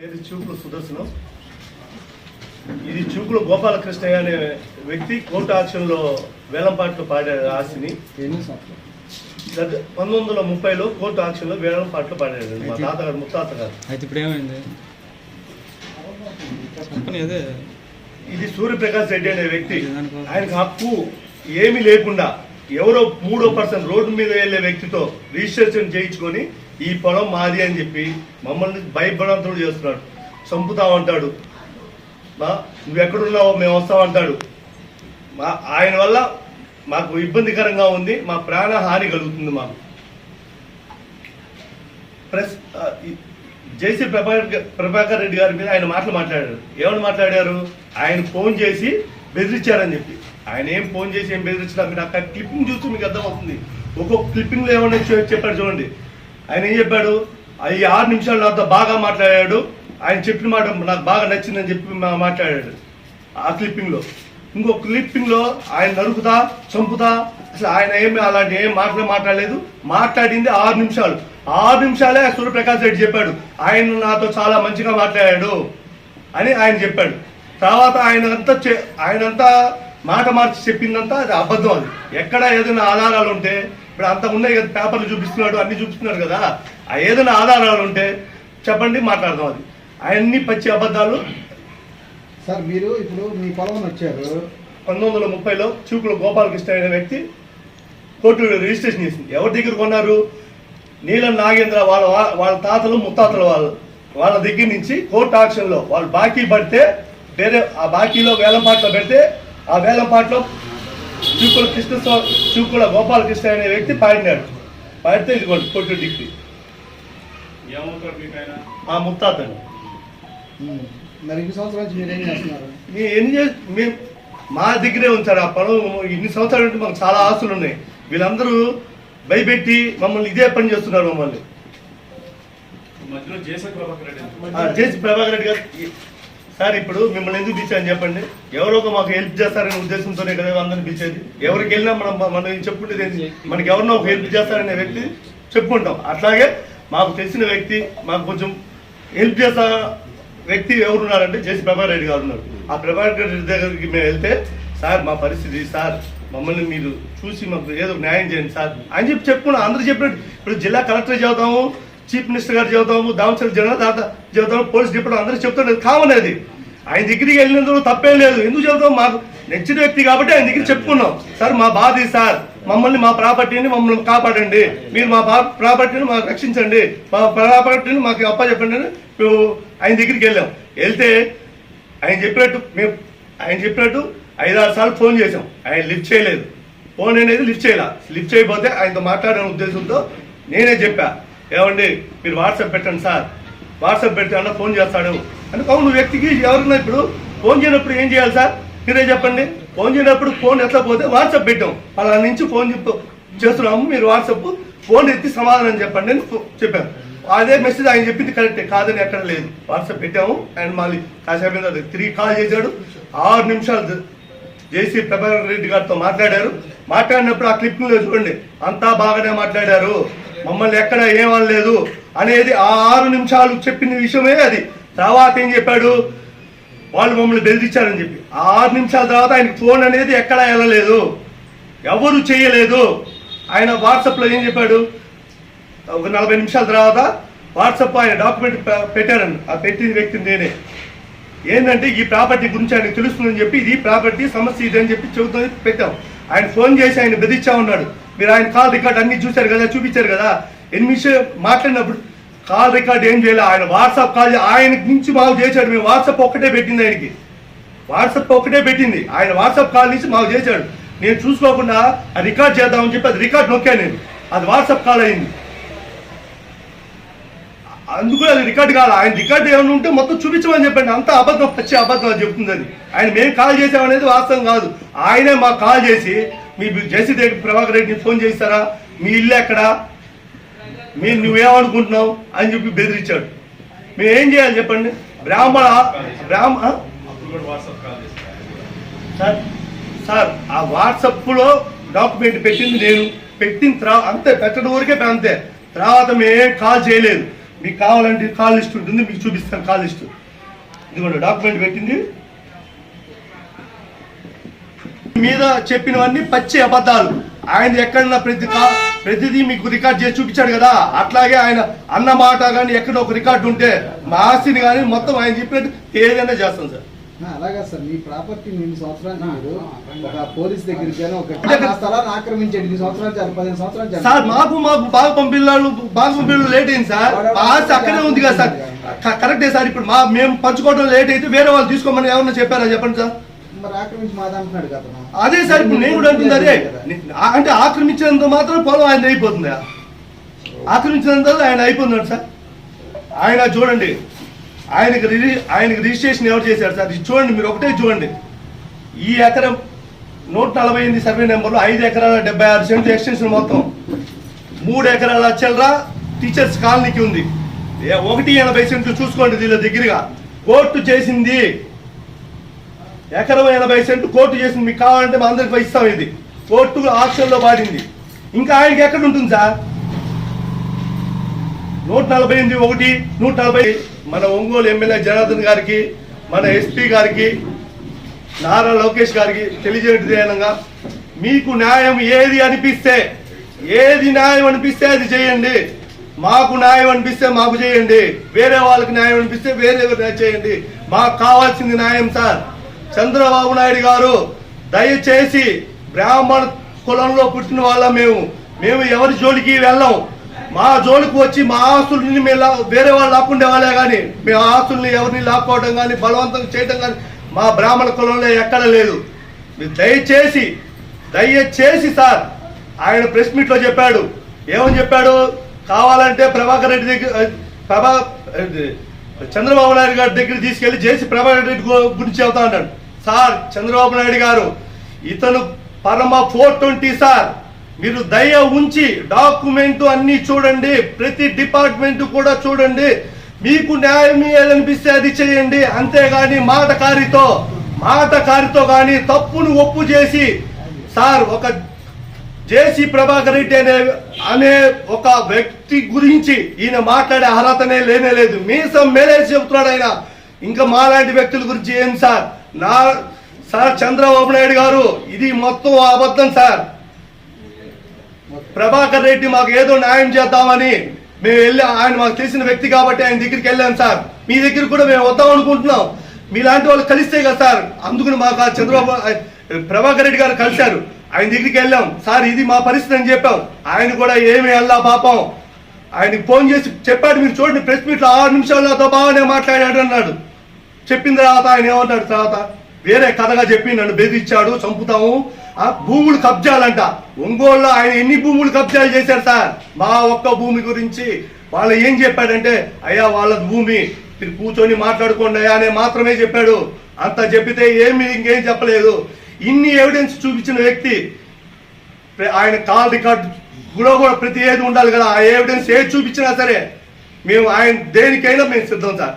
పేరు చూపులు సుదర్శనం. ఇది చూపులు గోపాలకృష్ణయ్య అనే వ్యక్తి కోర్టు ఆక్షన్లో వేలంపాట్లు పాడాడు ఆస్తిని. పంతొమ్మిది వందల ముప్పైలో కోర్టు ఆక్షన్లో వేలంపాట్లు పాడాడు. మా తాతగారు ముత్తాత గారు అయితే ఇప్పుడు ఏమైంది? ఇది సూర్యప్రకాష్ రెడ్డి అనే వ్యక్తి. ఆయనకు హక్కు ఏమీ లేకుండా ఎవరో మూడో పర్సన్ రోడ్డు మీద వెళ్ళే వ్యక్తితో రిజిస్ట్రేషన్ చేయించుకొని ఈ పొలం మాది అని చెప్పి మమ్మల్ని భయభ్రాంతులు చేస్తున్నాడు చంపుతామంటాడు మా నువ్వు ఎక్కడున్నావో మేము వస్తామంటాడు మా ఆయన వల్ల మాకు ఇబ్బందికరంగా ఉంది మా ప్రాణ హాని కలుగుతుంది మాకు. ప్రెస్ ఆ, జేసీ ప్రభాకర్ ప్రభాకర్ రెడ్డి గారి మీద ఆయన మాటలు మాట్లాడారు. ఏమని మాట్లాడారు? ఆయన ఫోన్ చేసి బెదిరించారని చెప్పి. ఆయన ఏం ఫోన్ చేసి ఏం బెదిరించినా మీరు అక్కడ క్లిప్పింగ్ చూస్తే మీకు అర్థమవుతుంది. ఒక్కొక్క క్లిప్పింగ్లో ఏమన్నా చెప్పారు చూడండి. ఆయన ఏం చెప్పాడు? ఈ ఆరు నిమిషాలు నాతో బాగా మాట్లాడాడు. ఆయన చెప్పిన మాట నాకు బాగా నచ్చిందని చెప్పి మాట్లాడాడు. ఆ క్లిప్పింగ్లో ఇంకో క్లిప్పింగ్లో ఆయన నరుకుతా చంపుతా. అసలు ఆయన ఏమి అలాంటి ఏం మాటలు మాట్లాడలేదు. మాట్లాడింది ఆరు నిమిషాలు. ఆరు నిమిషాలే సూర్యప్రకాష్ రెడ్డి చెప్పాడు. ఆయన నాతో చాలా మంచిగా మాట్లాడాడు అని ఆయన చెప్పాడు. తర్వాత ఆయన అంతా ఆయనంతా మాట మార్చి చెప్పిందంతా అది అబద్ధం అది. ఎక్కడ ఏదైనా ఆధారాలు ఉంటే ఇప్పుడు అంత ఉన్నాయి కదా పేపర్లు చూపిస్తున్నాడు అన్ని చూపిస్తున్నాడు కదా. ఆ ఏదైనా ఆధారాలు ఉంటే చెప్పండి మాట్లాడదాం అది. అన్ని పచ్చి అబద్ధాలు. సార్ మీరు ఇప్పుడు మీ పొలం వచ్చారు. పంతొమ్మిది వందల ముప్పైలో చూకుల గోపాలకృష్ణ అనే వ్యక్తి కోర్టులో రిజిస్ట్రేషన్ చేసింది. ఎవరి దగ్గర కొన్నారు? నీలం నాగేంద్ర వాళ్ళ వాళ్ళ తాతలు ముత్తాతలు వాళ్ళు వాళ్ళ దగ్గర నుంచి కోర్టు ఆక్షన్లో వాళ్ళు బాకీ పడితే వేరే ఆ బాకీలో వేలంపాట్లో పెడితే ఆ వేలంపాట్లో చూకుల కృష్ణ చూకుల గోపాలకృష్ణ అనే వ్యక్తి పాడినాడు. పాడితే ఇదిగోండి కోర్టు డిగ్రీ ఏమవుతాడు మీకు ఆయన? మా ముత్తాతని ఉమ్. మరి ఇన్ని సంవత్సరాల నుంచి మీరు ఏం చేస్తున్నారు? మీ ఎన్ని మేము మా దగ్గరే ఉంచాడు ఆ పొలం ఇన్ని సంవత్సరాల నుండి మాకు చాలా ఆస్తులు ఉన్నాయి. వీళ్ళందరూ భయపెట్టి మమ్మల్ని ఇదే పని చేస్తున్నారు మమ్మల్ని. మధ్యలో జేసీ ప్రభాకర్ రెడ్డి. ఎందుకు? ఆ జేసీ ప్రభాకర్ రెడ్డి గారు సార్ ఇప్పుడు మిమ్మల్ని ఎందుకు పిలిచాను చెప్పండి? ఎవరో ఒక మాకు హెల్ప్ చేస్తారనే ఉద్దేశంతోనే కదా అందరిని పిలిచేది. ఎవరికి వెళ్ళినా మనం మనం చెప్పుకుంటే మనకి ఎవరినో ఒక హెల్ప్ చేస్తారనే వ్యక్తి చెప్పుకుంటాం అట్లాగే మాకు తెలిసిన వ్యక్తి మాకు కొంచెం హెల్ప్ చేస్తా వ్యక్తి ఎవరున్నారంటే జేసీ ప్రభాకర్ రెడ్డి గారు ఉన్నారు. ఆ ప్రభాకర్ రెడ్డి దగ్గరికి మేము వెళ్తే సార్ మా పరిస్థితి సార్ మమ్మల్ని మీరు చూసి మాకు ఏదో న్యాయం చేయండి సార్. అని చెప్పి చెప్పుకున్నాం. అందరూ చెప్పినట్టు ఇప్పుడు జిల్లా కలెక్టర్ చదువుతాము చీఫ్ మినిస్టర్ గారు చెబుతాము దామచర్ జనరల్ దాత చెబుతాము పోలీస్ డిపార్ట్మెంట్ అందరూ చెప్తున్నారు కామన్ అది ఆయన దగ్గరికి వెళ్ళినందుకు తప్పేం లేదు. ఎందుకు చెబుతాం? మాకు నచ్చిన వ్యక్తి కాబట్టి ఆయన దగ్గర చెప్పుకున్నాం. సార్ మా బాధ సార్. మమ్మల్ని మా ప్రాపర్టీని మమ్మల్ని కాపాడండి. మీరు మా బా- ప్రాపర్టీని మాకు రక్షించండి. మా ప్రాపర్టీని మాకు అప్ప చెప్పండి అని మేము ఆయన దగ్గరికి వెళ్ళాం. వెళ్తే ఆయన చెప్పినట్టు మేము ఆయన చెప్పినట్టు ఐదారు సార్లు ఫోన్ చేసాం ఆయన లిఫ్ట్ చేయలేదు. ఫోన్ అనేది లిఫ్ట్ చేయాల. లిఫ్ట్ చేయకపోతే ఆయనతో మాట్లాడే ఉద్దేశంతో నేనే చెప్పా. ఏమండి మీరు వాట్సాప్ పెట్టండి సార్. వాట్సాప్ పెడితే అన్న ఫోన్ చేస్తాడు. అని అవును వ్యక్తికి ఎవరున్నా ఇప్పుడు ఫోన్ చేయనప్పుడు ఏం చేయాలి సార్? మీరే చెప్పండి. ఫోన్ చేయనప్పుడు ఫోన్ ఎట్లా పోతే వాట్సాప్ పెట్టాం. అలా నుంచి ఫోన్ చేస్తున్నాము మీరు వాట్సాప్ ఫోన్ ఎత్తి సమాధానం చెప్పండి అని ఫో- చెప్పాను అదే మెసేజ్ ఆయన చెప్పింది కరెక్టే కాదని ఎక్కడ లేదు. వాట్సాప్ పెట్టాము అండ్ మళ్ళీ కాసేపు తిరిగి కాల్ చేశాడు. ఆరు నిమిషాలు జేసీ ప్రభాకర్ రెడ్డి గారితో మాట్లాడారు. మాట్లాడినప్పుడు ఆ క్లిప్ చూడండి అంతా బాగానే మాట్లాడారు. మమ్మల్ని ఎక్కడ ఏమనలేదు అనేది ఆ ఆరు నిమిషాలు చెప్పిన విషయమే అది. తర్వాత ఏం చెప్పాడు? వాళ్ళు మమ్మల్ని బెదిరించారని చెప్పి. ఆ ఆరు నిమిషాల తర్వాత ఆయన ఫోన్ అనేది ఎక్కడా వెళ్ళలేదు. ఎవరు చేయలేదు. ఆయన వాట్సాప్లో ఏం చెప్పాడు? ఒక నలభై నిమిషాల తర్వాత వాట్సాప్ ఆయన డాక్యుమెంట్ పెట్టారని. పెట్టారండి ఆ పెట్టిన వ్యక్తిని నేనే. ఏంటంటే ఈ ప్రాపర్టీ గురించి ఆయనకు తెలుస్తుందని చెప్పి ఇది ప్రాపర్టీ సమస్య ఇది అని చెప్పి చెబుతుంది పెట్టాం. ఆయన ఫోన్ చేసి ఆయన బెదిరించా ఉన్నాడు. మీరు ఆయన కాల్ రికార్డ్ అన్ని చూశారు కదా చూపించారు కదా. ఎన్ని మాట్లాడినప్పుడు కాల్ రికార్డ్ ఏం చేయాలి. ఆయన వాట్సాప్ కాల్ ఆయన నుంచి మాకు చేశాడు. మేము వాట్సాప్ ఒక్కటే పెట్టింది ఆయనకి. వాట్సాప్ ఒక్కటే పెట్టింది. ఆయన వాట్సాప్ కాల్ నుంచి మాకు చేశాడు. నేను చూసుకోకుండా ఆ రికార్డ్ చేద్దామని చెప్పి అది రికార్డ్ నొక్కాను నేను. అది వాట్సాప్ కాల్ అయింది. అందుకు అది రికార్డ్ కాదు. ఆయన రికార్డ్ ఏమైనా ఉంటే మొత్తం చూపించమని చెప్పండి. అంత అబద్ధం పచ్చి అబద్ధం అని చెప్తుంది ఆయన మేము కాల్ చేసామనేది వాస్తవం కాదు. ఆయనే మాకు కాల్ చేసి మీ జేసీ దగ్గర ప్రభాకర్ రెడ్డిని ఫోన్ చేస్తారా మీ ఇల్లు ఎక్కడ? మీరు నువ్వేమనుకుంటున్నావు? అని చెప్పి బెదిరించాడు. మేము ఏం చేయాలి చెప్పండి? బ్రాహ్మణ బ్రాహ్మణ సార్ సార్ ఆ వాట్సాప్లో డాక్యుమెంట్ పెట్టింది నేను. పెట్టిన తర్వాత అంతే పెట్టడం ఊరికే అంతే తర్వాత మేమేం కాల్ చేయలేదు. మీకు కావాలంటే కాల్ లిస్ట్ ఉంటుంది మీకు చూపిస్తాను కాల్ లిస్ట్. ఇదిగోండి డాక్యుమెంట్ పెట్టింది. మీద చెప్పినవన్నీ పచ్చి అబద్ధాలు. ఆయన ఎక్కడన్నా ప్రతి కా- ప్రతిదీ మీకు రికార్డ్ చేసి చూపించాడు కదా. అట్లాగే ఆయన అన్న మాట కానీ ఎక్కడ ఒక రికార్డు ఉంటే మా ఆస్తిని కానీ మొత్తం ఆయన చెప్పినట్టు ఏదైనా చేస్తాం సార్. అలాగా సార్. మీ ప్రాపర్టీ ఎన్ని సంవత్సరాలు మీరు ఒక పోలీస్ దగ్గరికి ఒక స్థలాన్ని ఆక్రమించండి. ఎన్ని సంవత్సరాలు చాలు పదిహేను సంవత్సరాలు. సార్ మాకు మాకు బాగా పంపిల్లాళ్ళు బాగా పంపిల్లు లేట్ అయింది సార్. ఆస్తి అక్కడే ఉంది కదా సార్. కరెక్టే సార్ ఇప్పుడు మా మేము పంచుకోవడం లేట్ అయితే వేరే వాళ్ళు తీసుకోమని ఏమన్నా చెప్పారా చెప్పండి సార్? మరి ఆక్రమించి మాది అంటున్నాడు కదా అతను. అదే సార్ ఇప్పుడు నేను కూడా అంటుంది అదే. అంటే ఆక్రమించినంత మాత్రం పొలం ఆయన అయిపోతుంది. ఆక్రమించినంత ఆయన అయిపోతున్నాడు సార్. ఆయన చూడండి. ఆయనకి రిజి ఆయనకి రిజిస్ట్రేషన్ ఎవరు చేశారు సార్? ఇది చూడండి మీరు ఒకటే చూడండి. ఈ ఎకరం నూట నలభై ఎనిమిది సర్వే నెంబర్లో ఐదు ఎకరాల డెబ్బై ఆరు సెంట్లు ఎక్స్టెన్షన్ మొత్తం. మూడు ఎకరాల చిల్లర టీచర్స్ కాలనీకి ఉంది. ఒకటి ఎనభై సెంట్లు చూసుకోండి దీని దగ్గరగా. కోర్టు చేసింది. ఎకరం ఎనభై సెంట్లు కోర్టు చేసింది. మీకు కావాలంటే మా అందరికి ఇస్తాం ఇది. కోర్టు ఆక్షన్లో పాడింది. ఇంకా ఆయనకి ఎక్కడ ఉంటుంది సార్? నూట నలభై ఎనిమిది ఒకటి నూట నలభై మన ఒంగోలు ఎమ్మెల్యే జనార్దన్ గారికి మన ఎస్పీ గారికి నారా లోకేష్ గారికి తెలియజేయడంగా మీకు న్యాయం ఏది అనిపిస్తే ఏది న్యాయం అనిపిస్తే అది చేయండి. మాకు న్యాయం అనిపిస్తే మాకు చేయండి. వేరే వాళ్ళకి న్యాయం అనిపిస్తే వేరే చేయండి. మాకు కావాల్సింది న్యాయం సార్. చంద్రబాబు నాయుడు గారు దయచేసి బ్రాహ్మణ కులంలో పుట్టిన వాళ్ళ మేము. మేము ఎవరి జోలికి వెళ్ళాం? మా జోలికి వచ్చి మా ఆస్తుల్ని మేము లా- వేరే వాళ్ళు లాక్కుండే వాళ్ళే కానీ మేము ఆస్తుల్ని ఎవరిని లాక్కోవడం కానీ బలవంతం చేయడం కానీ మా బ్రాహ్మణ కులంలో ఎక్కడ లేదు. మీరు దయచేసి దయచేసి సార్ ఆయన ప్రెస్ మీట్లో చెప్పాడు. ఏమని చెప్పాడు? కావాలంటే ప్రభాకర్ రెడ్డి దగ్గర ప్రభా చంద్రబాబు నాయుడు గారి దగ్గర తీసుకెళ్ళి చేసి ప్రభాకర్ రెడ్డి గు- గురించి చెబుతా అన్నాడు. సార్ చంద్రబాబు నాయుడు గారు ఇతను పరమ ఫోర్ ట్వంటీ సార్. మీరు దయ ఉంచి డాక్యుమెంట్ అన్ని చూడండి ప్రతి డిపార్ట్మెంట్ కూడా చూడండి. మీకు న్యాయం ఏదనిపిస్తే అది చేయండి. అంతేగాని మాటకారితో మాటకారితో కానీ తప్పును ఒప్పు చేసి సార్ ఒక జేసీ ప్రభాకర్ రెడ్డి అనే అనే ఒక వ్యక్తి గురించి ఈయన మాట్లాడే అర్హతనే లేనే లేదు. మీసం మేలేసి చెబుతున్నాడు ఆయన. ఇంకా మాలాంటి వ్యక్తుల గురించి ఏం సార్? నా సార్ చంద్రబాబు నాయుడు గారు ఇది మొత్తం అబద్ధం సార్. ప్రభాకర్ రెడ్డి మాకు ఏదో న్యాయం చేద్దామని మేము వెళ్ళి ఆయన మాకు తెలిసిన వ్యక్తి కాబట్టి ఆయన దగ్గరికి వెళ్ళాం సార్. మీ దగ్గర కూడా మేము వద్దాం అనుకుంటున్నాం. మీలాంటి వాళ్ళు కలిస్తే కదా సార్. అందుకని మాకు ఆ చంద్రబాబు ప్రభాకర్ రెడ్డి గారు కలిశారు. ఆయన దగ్గరికి వెళ్ళాం. సార్ ఇది మా పరిస్థితి అని చెప్పాం. ఆయన కూడా ఏమి వెళ్ళా పాపం. ఆయనకి ఫోన్ చేసి చెప్పాడు మీరు చూడండి ప్రెస్ మీట్లో ఆరు నిమిషాలు నాతో బాగానే మాట్లాడాడు అన్నాడు. చెప్పిన తర్వాత ఆయన ఏమన్నాడు తర్వాత వేరే కథగా చెప్పి నన్ను బెదిరించాడు చంపుతాము. భూములు కబ్జాలంట. ఒంగోలులో ఆయన ఎన్ని భూములు కబ్జాలు చేశారు సార్? మా ఒక్క భూమి గురించి వాళ్ళు ఏం చెప్పాడంటే అయ్యా వాళ్ళ భూమి. మీరు కూర్చొని మాట్లాడుకోండి అయ్యా అని మాత్రమే చెప్పాడు. అంత చెప్పితే ఏమి ఇంకేం చెప్పలేదు. ఇన్ని ఎవిడెన్స్ చూపించిన వ్యక్తి ఆయన కాల్ రికార్డ్ కూడా కూడా ప్రతి ఏది ఉండాలి కదా ఆ ఎవిడెన్స్ ఏది చూపించినా సరే మేము ఆయన దేనికైనా మేము సిద్ధం సార్.